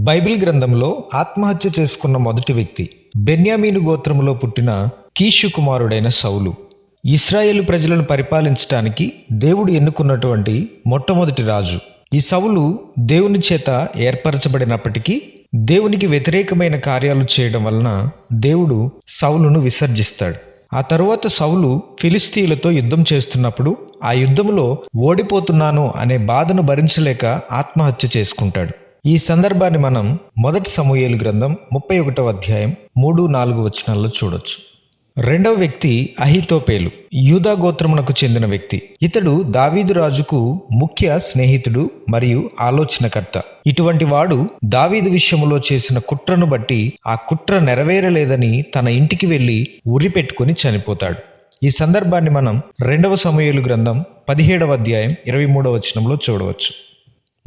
Bible గ్రంథంలో ఆత్మహత్య చేసుకున్న మొదటి వ్యక్తి బెన్యామీను గోత్రములో పుట్టిన కీషు కుమారుడైన సౌలు. ఇస్రాయేలు ప్రజలను పరిపాలించటానికి దేవుడు ఎన్నుకున్నటువంటి మొట్టమొదటి రాజు. ఈ సౌలు దేవుని చేత ఏర్పరచబడినప్పటికీ దేవునికి వ్యతిరేకమైన కార్యాలు చేయడం వలన దేవుడు సౌలును విసర్జిస్తాడు. ఆ తరువాత సౌలు ఫిలిస్తీన్లతో యుద్ధం చేస్తున్నప్పుడు ఆ యుద్ధంలో ఓడిపోతున్నాను అనే బాధను భరించలేక ఆత్మహత్య చేసుకుంటాడు. ఈ సందర్భాన్ని మనం మొదటి సమూయేలు గ్రంథం ముప్పై ఒకటవ అధ్యాయం మూడు నాలుగు వచనాల్లో చూడొచ్చు. రెండవ వ్యక్తి అహితోపేలు యూదా గోత్రమునకు చెందిన వ్యక్తి. ఇతడు దావీదు రాజుకు ముఖ్య స్నేహితుడు మరియు ఆలోచనకర్త. ఇటువంటి వాడు దావీదు విషయములో చేసిన కుట్రను బట్టి ఆ కుట్ర నెరవేరలేదని తన ఇంటికి వెళ్ళి ఉరి పెట్టుకుని చనిపోతాడు. ఈ సందర్భాన్ని మనం రెండవ సమయలు గ్రంథం పదిహేడవ అధ్యాయం ఇరవై మూడవ వచనంలో చూడవచ్చు.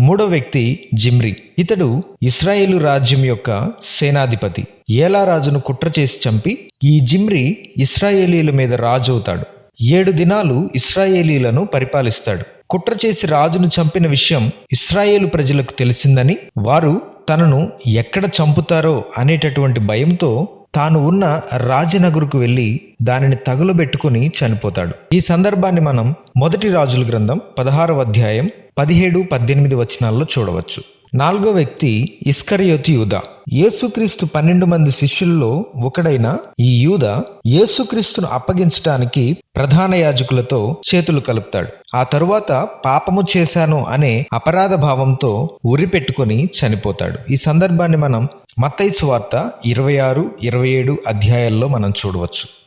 మూడో వ్యక్తి జిమ్రి. ఇతడు ఇస్రాయేలు రాజ్యం యొక్క సేనాధిపతి. ఏలా రాజును కుట్ర చేసి చంపి ఈ జిమ్రి ఇస్రాయేలీల మీద రాజు అవుతాడు ఏడు దినాలు ఇస్రాయేలీలను పరిపాలిస్తాడు. కుట్ర చేసి రాజును చంపిన విషయం ఇస్రాయేలు ప్రజలకు తెలిసిందని వారు తనను ఎక్కడ చంపుతారో అనేటటువంటి భయంతో తాను ఉన్న రాజనగరుకు వెళ్ళి దానిని తగులబెట్టుకుని చనిపోతాడు. ఈ సందర్భాన్ని మనం మొదటి రాజుల గ్రంథం పదహారవ అధ్యాయం పదిహేడు పద్దెనిమిది వచనాల్లో చూడవచ్చు. నాలుగో వ్యక్తి ఇస్కరియోతి యూద. యేసుక్రీస్తు పన్నెండు మంది శిష్యుల్లో ఒకడైన ఈ యూద యేసుక్రీస్తును అప్పగించటానికి ప్రధాన యాజకులతో చేతులు కలుపుతాడు. ఆ తరువాత పాపము చేశాను అనే అపరాధ భావంతో ఉరి పెట్టుకొని చనిపోతాడు. ఈ సందర్భాన్ని మనం మత్తైసు వార్త ఇరవై ఆరు ఇరవై ఏడు అధ్యాయాల్లో మనం చూడవచ్చు.